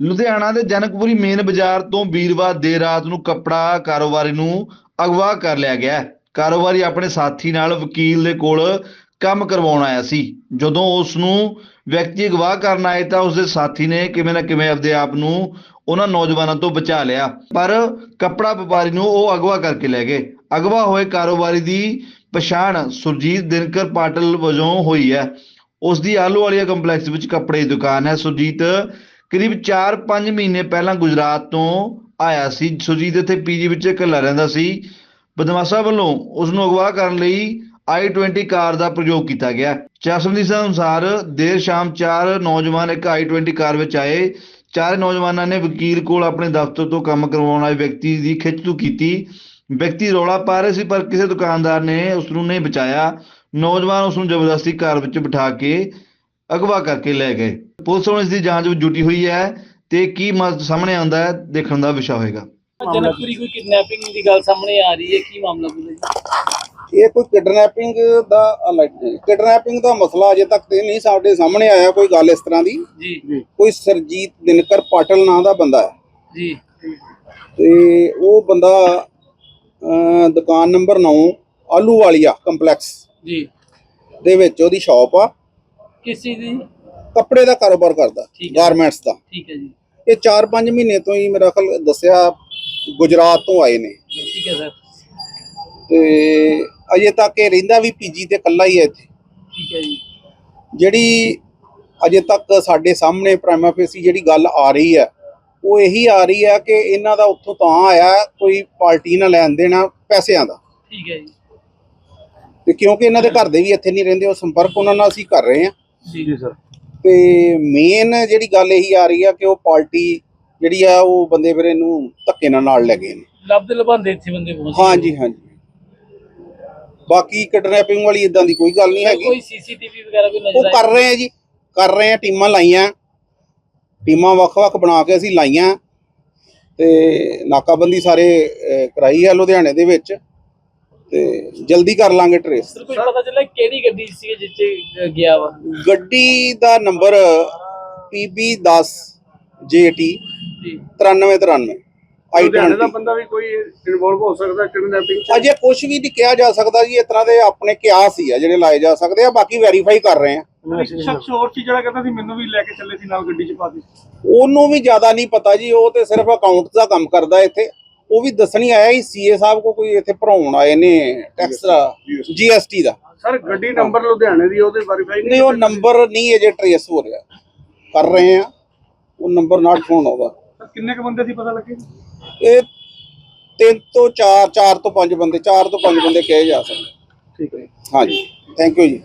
ਲੁਧਿਆਣਾ ਦੇ ਜਨਕਪੁਰੀ ਮੇਨ ਬਾਜ਼ਾਰ ਤੋਂ ਵੀਰਵਾਰ ਦੇਰ ਰਾਤ ਨੂੰ ਕੱਪੜਾ, ਕਾਰੋਬਾਰੀ ਨੂੰ ਅਗਵਾ ਕਰ ਲਿਆ ਗਿਆ ਕਾਰੋਬਾਰੀ ਆਪਣੇ ਸਾਥੀ ਨਾਲ ਵਕੀਲ ਦੇ ਕੋਲ ਕੰਮ ਕਰਵਾਉਣ ਆਇਆ ਸੀ। ਜਦੋਂ ਉਸ ਨੂੰ ਵਿਅਕਤੀ ਅਗਵਾ ਕਰਨ ਆਏ ਤਾਂ ਉਸਦੇ ਸਾਥੀ ਨੇ ਕਿਵੇਂ ਨਾ ਕਿਵੇਂ ਆਪਦੇ ਆਪ ਨੂੰ ਉਹਨਾਂ ਨੌਜਵਾਨਾਂ ਤੋਂ ਬਚਾ ਲਿਆ। ਪਰ ਕੱਪੜਾ ਵਪਾਰੀ ਨੂੰ ਉਹ ਅਗਵਾ ਕਰਕੇ ਲੈ ਗਏ। ਅਗਵਾ ਹੋਏ ਕਾਰੋਬਾਰੀ ਦੀ ਪਛਾਣ ਸੁਰਜੀਤ ਦਿਨਕਰ ਪਾਟਲ ਵਜੋਂ ਹੋਈ ਹੈ। ਉਸ ਦੀ ਆਲੂ ਵਾਲੀਆ ਕੰਪਲੈਕਸ ਵਿੱਚ ਕੱਪੜੇ ਦੀ ਦੁਕਾਨ ਹੈ। ਸੁਰਜੀਤ ਕਰੀਬ 4-5 ਮਹੀਨੇ ਪਹਿਲਾਂ ਗੁਜਰਾਤ ਤੋਂ ਆਇਆ ਸੀ। ਸੁਰਜੀਤ ਇੱਥੇ ਪੀਜੀ ਵਿੱਚ ਇਕੱਲਾ ਰਹਿੰਦਾ ਸੀ। ਬਦਮਾਸ਼ਾਂ ਵੱਲੋਂ ਉਸ ਨੂੰ ਅਗਵਾ ਕਰਨ ਲਈ i20 ਕਾਰ ਦਾ ਪ੍ਰਯੋਗ ਕੀਤਾ ਗਿਆ। ਚਸ਼ਮਦੀਸਾਂ ਅਨੁਸਾਰ ਦੇਰ ਸ਼ਾਮ ਚਾਰ ਨੌਜਵਾਨ ਇੱਕ i20 ਕਾਰ ਵਿੱਚ ਆਏ। ਚਾਰੇ ਨੌਜਵਾਨਾਂ ਨੇ ਵਕੀਲ ਕੋਲ ਆਪਣੇ ਦਫ਼ਤਰ ਤੋਂ ਕੰਮ ਕਰਵਾਉਣ ਵਾਲੇ ਵਿਅਕਤੀ ਦੀ ਖਿੱਚਤੂ ਕੀਤੀ। ਵਿਅਕਤੀ ਰੌਲਾ ਪਾ ਰਹੇ ਸੀ, ਪਰ ਕਿਸੇ ਦੁਕਾਨਦਾਰ ਨੇ ਉਸ ਨੂੰ ਨਹੀਂ ਬਚਾਇਆ। ਨੌਜਵਾਨ ਉਸ ਨੂੰ ਜ਼ਬਰਦਸਤੀ ਕਾਰ ਵਿੱਚ ਬਿਠਾ ਕੇ ਅਗਵਾ ਕਰਕੇ ਲੈ ਗਏ। ਪੁਲਿਸ ਹੁਣ ਇਸ ਦੀ ਜਾਂਚ ਵਿੱਚ ਜੁਟੀ ਹੋਈ ਹੈ ਤੇ ਕੀ ਮ- ਸਾਹਮਣੇ ਆਉਂਦਾ ਹੈ ਦੇਖਣ ਦਾ ਵਿਸ਼ਾ ਹੋਏਗਾ। ਜਨਕਪੁਰੀ ਕੋਈ ਕਿਡਨੈਪਿੰਗ ਦੀ ਗੱਲ ਸਾਹਮਣੇ ਆ ਰਹੀ ਹੈ ਕੀ ਮਾਮਲਾ ਪੂਰਾ ਜੀ? ਇਹ ਕੋਈ ਕਿਡਨੈਪਿੰਗ ਦਾ ਕਿਡਨੈਪਿੰਗ ਦਾ ਮਸਲਾ ਅਜੇ ਤੱਕ ਤੇ ਨਹੀਂ ਸਾਡੇ ਸਾਹਮਣੇ ਆਇਆ ਕੋਈ ਗੱਲ ਇਸ ਤਰ੍ਹਾਂ ਦੀ। ਜੀ। ਕੋਈ ਸਰਜੀਤ ਦਿਨਕਰ ਪਾਟਲ ਨਾਂ ਦਾ ਬੰਦਾ ਹੈ। ਜੀ। ਤੇ ਉਹ ਬੰਦਾ ਅਹ, ਦੁਕਾਨ ਨੰਬਰ 9 ਆਲੂ ਵਾਲੀਆ ਕੰਪਲੈਕਸ ਜੀ। ਦੇ ਵਿੱਚ ਉਹਦੀ ਸ਼ਾਪ ਆ। ਕਿਸ ਚੀਜ਼ ਦੀ? ਕੱਪੜੇ ਦਾ ਕਾਰੋਬਾਰ ਕਰਦਾ ਠੀਕ ਹੈ। ਗਾਰਮੈਂਟਸ ਦਾ। ਠੀਕ ਹੈ ਜੀ। ਇਹ 4-5 ਮਹੀਨੇ ਤੋਂ ਹੀ ਮੇਰਾ ਖਿਆਲ ਦੱਸਿਆ ਗੁਜਰਾਤ ਤੋਂ ਆਏ ਨੇ। ਠੀਕ ਹੈ ਸਰ। ਤੇ ਅਜੇ ਤੱਕ ਇਹ ਰਹਿੰਦਾ ਵੀ ਪੀਜੀ ਤੇ ਇਕੱਲਾ ਹੀ ਹੈ ਇੱਥੇ। ਠੀਕ ਹੈ ਜੀ। ਜਿਹੜੀ ਅਜੇ ਤੱਕ ਸਾਡੇ ਸਾਹਮਣੇ ਪ੍ਰਾਈਮਾ ਫੇਸੀ ਜਿਹੜੀ ਗੱਲ ਆ ਰਹੀ ਹੈ ਉਹ ਇਹੀ ਆ ਰਹੀ ਹੈ ਕਿ ਇਹਨਾਂ ਦਾ ਉੱਥੋਂ ਤਾਂ ਆਇਆ ਕੋਈ ਪਾਰਟੀ ਨਾਲ ਲੈਣ ਦੇਣਾ ਪੈਸਿਆਂ ਦਾ। ਠੀਕ ਹੈ ਜੀ। ਤੇ ਕਿਉਂਕਿ ਇਹਨਾਂ ਦੇ ਘਰ ਦੇ ਵੀ ਇੱਥੇ ਨਹੀਂ ਰਹਿੰਦੇ ਉਹ ਸੰਪਰਕ ਉਹਨਾਂ ਨਾਲ ਅਸੀਂ ਕਰ ਰਹੇ ਹਾਂ। ਜੀ ਸਰ। ਤੇ ਮੇਨ ਜਿਹੜੀ ਗੱਲ ਇਹੀ ਆ ਰਹੀ ਹੈ ਕਿ ਉਹ ਪਾਰਟੀ ਜਿਹੜੀ ਆ ਉਹ ਬੰਦੇ ਫਿਰ ਇਹਨੂੰ ਧੱਕੇ ਨਾਲ ਨਾਲ ਲੈ ਗਏ ਨੇ। ਲੱਭਦੇ ਲਭਾਉਂਦੇ ਇੱਥੇ ਬੰਦੇ ਪਹੁੰਚ ਗਏ। ਹਾਂਜੀ ਹਾਂਜੀ। ਬਾਕੀ ਕਿਡਨੈਪਿੰਗ ਵਾਲੀ ਇਦਾਂ ਦੀ ਕੋਈ ਗੱਲ ਨਹੀਂ ਹੈਗੀ। ਕੋਈ ਸੀਸੀਟੀਵੀ ਵਗੈਰਾ ਕੋਈ ਉਹ ਨਜ਼ਰ ਕਰ ਆਈ ਰਹੇ ਆ ਜੀ ਕਰ ਰਹੇ ਆ ਟੀਮਾਂ ਲਾਈਆਂ। ਟੀਮਾਂ ਵੱਖ-ਵੱਖ ਬਣਾ ਕੇ ਅਸੀਂ ਲਾਈਆਂ। ਤੇ ਨਾਕਾਬੰਦੀ ਸਾਰੇ ਅਹ, ਕਰਾਈ ਹੈ ਲੁਧਿਆਣੇ ਦੇ ਵਿੱਚ। ਤੇ ਜਲਦੀ ਕਰ ਲਾਂਗੇ ਟਰੇਸ ਸਰ ਕੁਝ ਪਤਾ ਚੱਲਿਆ ਕਿਹੜੀ ਗੱਡੀ ਸੀ ਜਿੱਥੇ ਗਿਆ ਵਾ? ਗੱਡੀ ਦਾ ਨੰਬਰ PB10 JT ਜੀ 9393 ਲੁਧਿਆਣੇ ਦਾ i20 ਬੰਦਾ ਵੀ ਕੋਈ ਇਨਵੋਲਵ ਹੋ ਸਕਦਾ ਕਿਡਨੈਪਿੰਗ ਚ? ਅਜੇ ਕੁਝ ਵੀ ਨਹੀਂ ਕਿਹਾ ਜਾ ਸਕਦਾ ਜੀ ਇਸ ਤਰ੍ਹਾਂ ਦੇ ਆਪਣੇ ਕਿਆਸ ਹੀ ਆ ਜਿਹੜੇ ਲਾਏ ਜਾ ਸਕਦੇ ਆ ਬਾਕੀ ਵੈਰੀਫਾਈ ਕਰ ਰਹੇ ਆ। ਇੱਕ ਸ਼ਖਸ ਹੋਰ ਸੀ ਜਿਹੜਾ ਕਹਿੰਦਾ ਸੀ ਮੈਨੂੰ ਵੀ ਲੈ ਕੇ ਚੱਲੇ ਸੀ ਨਾਲ ਗੱਡੀ ਚ ਪਾ ਦੇ ਉਹਨੂੰ ਵੀ ਜ਼ਿਆਦਾ ਨਹੀਂ ਪਤਾ ਜੀ ਉਹ ਤੇ ਸਿਰਫ ਅਕਾਊਂਟ ਦਾ ਕੰਮ ਕਰਦਾ ਇੱਥੇ। ਉਹ ਵੀ ਦੱਸਣੀ ਆਇਆ ਸੀ ਸੀਏ ਸਾਹਿਬ ਕੋ ਕੋਈ ਇੱਥੇ ਭਰਾਉਣ ਆਏ ਨੇ ਟੈਕਸ ਦਾ ਜੀਐਸਟੀ ਦਾ। ਸਰ ਗੱਡੀ ਨੰਬਰ ਲੁਧਿਆਣੇ ਦੀ ਉਹਦੇ ਵੈਰੀਫਾਈ ਨਹੀਂ ਉਹ ਨੰਬਰ ਨਹੀਂ ਅਜੇ ਟਰੇਸ ਹੋ ਰਿਹਾ। ਕਰ ਰਹੇ ਆ। ਉਹ ਨੰਬਰ ਨਾਟ ਫੋਨ ਸਰ ਕਿੰਨੇ ਕ ਬੰਦੇ ਸੀ ਪਤਾ ਲੱਗੇ? ਇਹ ਤਿੰਨ ਤੋਂ ਚਾਰ ਚਾਰ ਤੋਂ ਪੰਜ ਬੰਦੇ ਚਾਰ ਤੋਂ ਪੰਜ ਬੰਦੇ ਕਹੇ ਜਾ ਸਕਦੇ। ਠੀਕ ਹੈ ਹਾਂਜੀ ਥੈਂਕ ਯੂ ਜੀ।